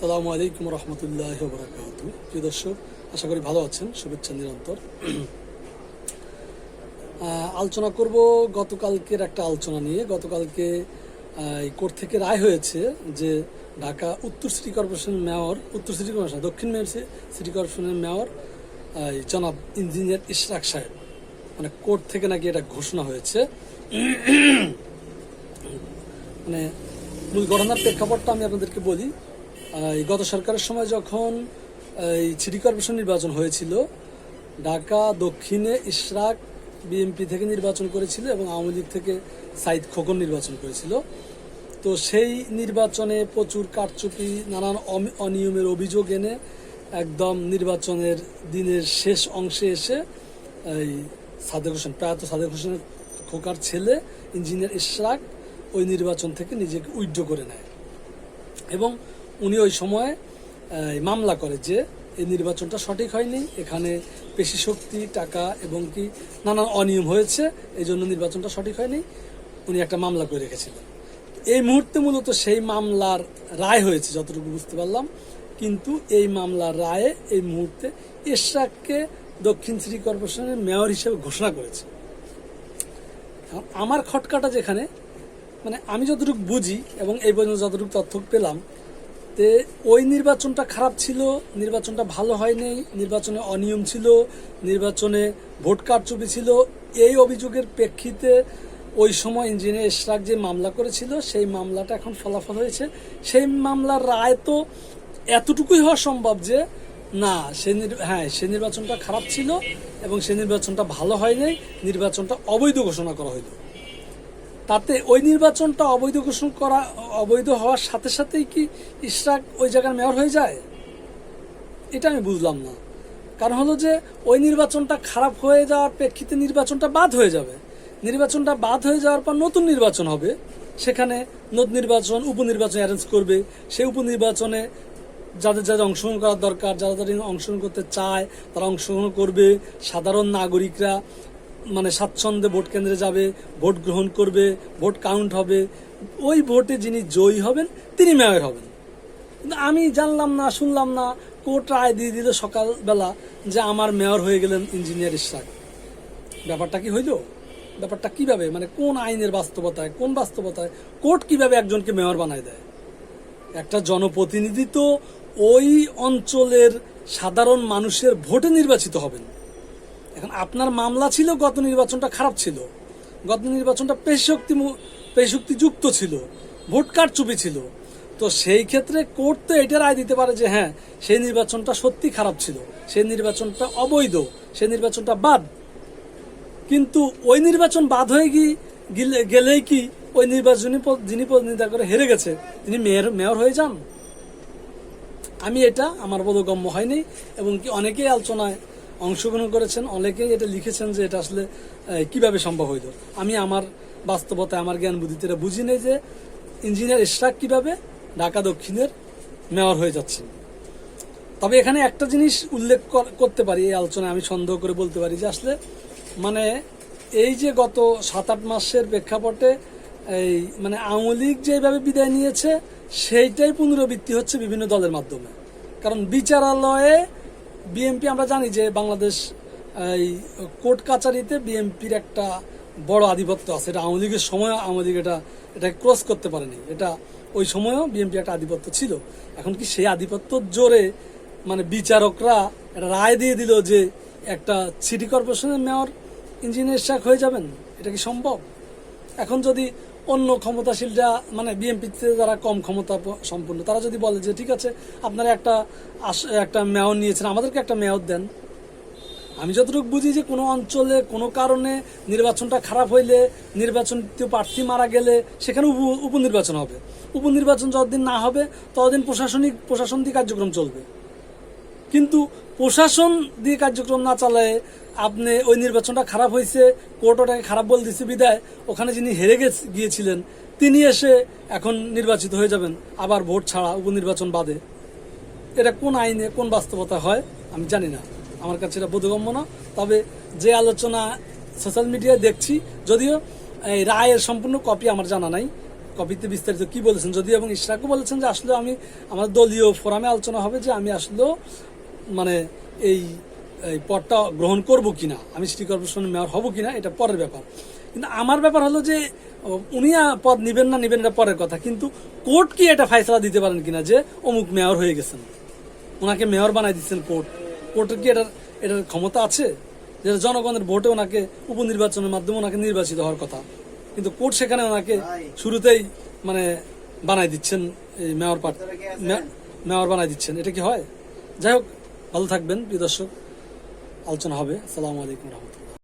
সালামু আলাইকুম রহমতুল্লাহ বরাকাত প্রিয় দর্শক, আশা করি ভালো আছেন। শুভেচ্ছা নিরন্তর। আলোচনা করব গতকালকের একটা আলোচনা নিয়ে। গতকালকে কোর্ট থেকে রায় হয়েছে যে ঢাকা উত্তর সিটি কর্পোরেশনের মেয়র, উত্তর সিটি কর্পোরেশন, দক্ষিণ মেয়র সিটি কর্পোরেশনের মেয়র জনাব ইঞ্জিনিয়ার ইশরাক সাহেব। মানে কোর্ট থেকে নাকি এটা ঘোষণা হয়েছে। মানে মূল ঘটনার প্রেক্ষাপটটা আমি আপনাদেরকে বলি। গত সরকারের সময় যখন এই সিটি কর্পোরেশন নির্বাচন হয়েছিল, ঢাকা, দক্ষিণে ইশরাক বিএমপি থেকে নির্বাচন করেছিল এবং আওয়ামী লীগ থেকে সাইদ খোকন নির্বাচন করেছিল। তো সেই নির্বাচনে প্রচুর কারচুপি, নানান অনিয়মের অভিযোগ এনে একদম নির্বাচনের দিনের শেষ অংশে এসে এই সাদেক হোসেন, প্রয়াত সাদেক হোসেনের খোকার ছেলে, ইঞ্জিনিয়ার ইশরাক, ওই নির্বাচন থেকে নিজেকে উইড্র করে নেয়। এবং উনি ওই সময় মামলা করে যে এই নির্বাচনটা সঠিক হয়নি, এখানে পেশি শক্তি, টাকা এবং কি নানান অনিয়ম হয়েছে, এই জন্য নির্বাচনটা সঠিক হয়নি, উনি একটা মামলা করে রেখেছিলেন। এই মুহূর্তে মূলত সেই মামলার রায় হয়েছে, যতটুকু বুঝতে পারলাম, কিন্তু এই মামলার রায়ে এই মুহূর্তে ইশরাককে দক্ষিণ সিটি কর্পোরেশনের মেয়র হিসেবে ঘোষণা করেছে। আমার খটকাটা যেখানে মানে আমি যতটুকু বুঝি এবং এই পর্যন্ত যতটুকু তথ্য পেলাম তে ওই নির্বাচনটা খারাপ ছিল, নির্বাচনটা ভালো হয়নি, নির্বাচনে অনিয়ম ছিল, নির্বাচনে ভোট কারচুপি ছিল, এই অভিযোগের প্রেক্ষিতে ওই সময় ইঞ্জিনিয়ার ইশরাক যে মামলা করেছিল, সেই মামলাটা এখন ফলাফল হয়েছে। সেই মামলার রায় তো এতটুকুই হওয়া সম্ভব যে, না, সে হ্যাঁ সে নির্বাচনটা খারাপ ছিল এবং সে নির্বাচনটা ভালো হয়নি, নির্বাচনটা অবৈধ ঘোষণা করা হইল। তাতে ওই নির্বাচনটা অবৈধ ঘোষণা করা, অবৈধ হওয়ার সাথে সাথেই কি ইশরাক ওই জায়গার মেয়র হয়ে যায়? এটা আমি বুঝলাম না। কারণ হলো যে, ওই নির্বাচনটা খারাপ হয়ে যাওয়ার প্রেক্ষিতে নির্বাচনটা বাদ হয়ে যাবে। নির্বাচনটা বাদ হয়ে যাওয়ার পর নতুন নির্বাচন হবে। সেখানে নতুন নির্বাচন, উপনির্বাচন অ্যারেঞ্জ করবে। সেই উপনির্বাচনে যাদের যাদের অংশগ্রহণ করার দরকার, যারা যারা অংশগ্রহণ করতে চায়, তারা অংশগ্রহণ করবে। সাধারণ নাগরিকরা মানে স্বাচ্ছন্দ্যে ভোট কেন্দ্রে যাবে, ভোট গ্রহণ করবে, ভোট কাউন্ট হবে, ওই ভোটে যিনি জয়ী হবেন, তিনি মেয়র হবেন। কিন্তু আমি জানলাম না, শুনলাম না, কোর্ট রায় দিয়ে দিল সকালবেলা যে আমার মেয়র হয়ে গেলেন ইঞ্জিনিয়ার ইশরাক। ব্যাপারটা কি হইল? ব্যাপারটা কীভাবে? মানে কোন আইনের বাস্তবতায়, কোন বাস্তবতায় কোর্ট কীভাবে একজনকে মেয়র বানায় দেয়? একটা জনপ্রতিনিধি তো ওই অঞ্চলের সাধারণ মানুষের ভোটে নির্বাচিত হবেন। এখন আপনার মামলা ছিল, গত নির্বাচনটা খারাপ ছিল। গত নির্বাচনটা পেশক্তি পেশক্তি যুক্ত ছিল, ভোট কারচুপি ছিল। তো সেই ক্ষেত্রে কোর্ট তো এটা রায় দিতে পারে যে হ্যাঁ সেই নির্বাচনটা সত্যি খারাপ ছিল, সেই নির্বাচনটা অবৈধ, সেই নির্বাচনটা বাদ। কিন্তু ওই নির্বাচন বাদ হয়ে গিয়ে গিলে- গেলেই কি ওই নির্বাচনী যিনি প্রতিনিধিতা করে হেরে গেছে, তিনি মেয়র মেয়র হয়ে যান? আমি এটা আমার বোধগম্য হয়নি, এবং কি অনেকেই আলোচনায় অংশগ্রহণ করেছেন। অনেকেই এটা লিখেছেন যে এটা আসলে কীভাবে সম্ভব হইল? আমি আমার বাস্তবতায়, আমার জ্ঞান বুদ্ধিতে এটা বুঝি নেই যে ইঞ্জিনিয়ার ইশরাক কীভাবে ঢাকা দক্ষিণের মেয়র হয়ে যাচ্ছেন তবে এখানে একটা জিনিস উল্লেখ কর- করতে পারি, এই আলোচনায় আমি সন্দেহ করে বলতে পারি যে আসলে মানে এই যে গত সাত আট মাসের প্রেক্ষাপটে এই মানে আওয়ামী লীগ যেভাবে বিদায় নিয়েছে, সেইটাই পুনরাবৃত্তি হচ্ছে বিভিন্ন দলের মাধ্যমে। কারণ বিচারালয়ে বিএমপি আমরা জানি যে বাংলাদেশ, এই কোর্ট কাচারিতে বিএমপির একটা বড় আধিপত্য আছে। এটা আওয়ামী লীগের সময় আওয়ামী লীগ এটা এটা ক্রস করতে পারেনি। এটা ওই সময়ও বিএনপি একটা আধিপত্য ছিল। এখন কি সেই আধিপত্য জোরে মানে বিচারকরা একটা রায় দিয়ে দিল যে একটা সিটি কর্পোরেশনের মেয়র, ইঞ্জিনিয়ার শাক হয়ে যাবেন? এটা কি সম্ভব? এখন যদি অন্য ক্ষমতাশীলরা মানে বিএনপিতে যারা কম ক্ষমতা সম্পন্ন, তারা যদি বলে যে, ঠিক আছে, আপনারা একটা একটা মেয়র নিয়েছেন, আমাদেরকে একটা মেয়র দেন। আমি যতটুকু বুঝি যে, কোনো অঞ্চলে, কোনো কারণে নির্বাচনটা খারাপ হইলে নির্বাচন প্রার্থী মারা গেলে সেখানে উপ- উপনির্বাচন হবে। উপনির্বাচন যতদিন না হবে, ততদিন প্রশাসনিক প্রশাসন দিয়ে কার্যক্রম চলবে। কিন্তু প্রশাসন দিয়ে কার্যক্রম না চালায় আপনি ওই নির্বাচনটা খারাপ হয়েছে কোর্ট ওটাকে খারাপ বলে দিচ্ছে বিদায়, ওখানে যিনি হেরে গিয়েছিলেন, তিনি এসে এখন নির্বাচিত হয়ে যাবেন, আবার ভোট ছাড়া উপনির্বাচন বাদে। এটা কোন আইনে, কোন বাস্তবতা হয়, আমি জানি না। আমার কাছে এটা বোধগম্য না। তবে যে আলোচনা সোশ্যাল মিডিয়ায় দেখছি, যদিও এই রায়ের সম্পূর্ণ কপি আমার জানা নাই কপিতে বিস্তারিত কি বলেছেন যদি এবং ইশরাকও বলেছেন যে আসলে আমি, আমার দলীয় ফোরামে আলোচনা হবে যে আমি আসলে মানে এই এই পদটা গ্রহণ করব কিনা আমি সিটি কর্পোরেশনের মেয়র হব কিনা এটা পরের ব্যাপার। কিন্তু আমার ব্যাপার হলো যে উনি পদ নিবেন না নিবেন এটা পরের কথা কিন্তু কোর্ট কি এটা ফাইসলা দিতে পারেন কিনা যে অমুক মেয়র হয়ে গেছেন। ওনাকে মেয়র বানাই দিচ্ছেন কোর্ট। কোর্টের কি এটার এটার ক্ষমতা আছে? যে জনগণের ভোটে ওনাকে উপনির্বাচনের মাধ্যমে ওনাকে নির্বাচিত হওয়ার কথা। কিন্তু কোর্ট সেখানে ওনাকে শুরুতেই মানে বানাই দিচ্ছেন এই মেয়র পাট মেয়র বানাই দিচ্ছেন। এটা কি হয়? যাই হোক ভালো থাকবেন প্রিয় দর্শক। আলোচনা হবে। আসসালামু আলাইকুম রহমতুল্লাহ।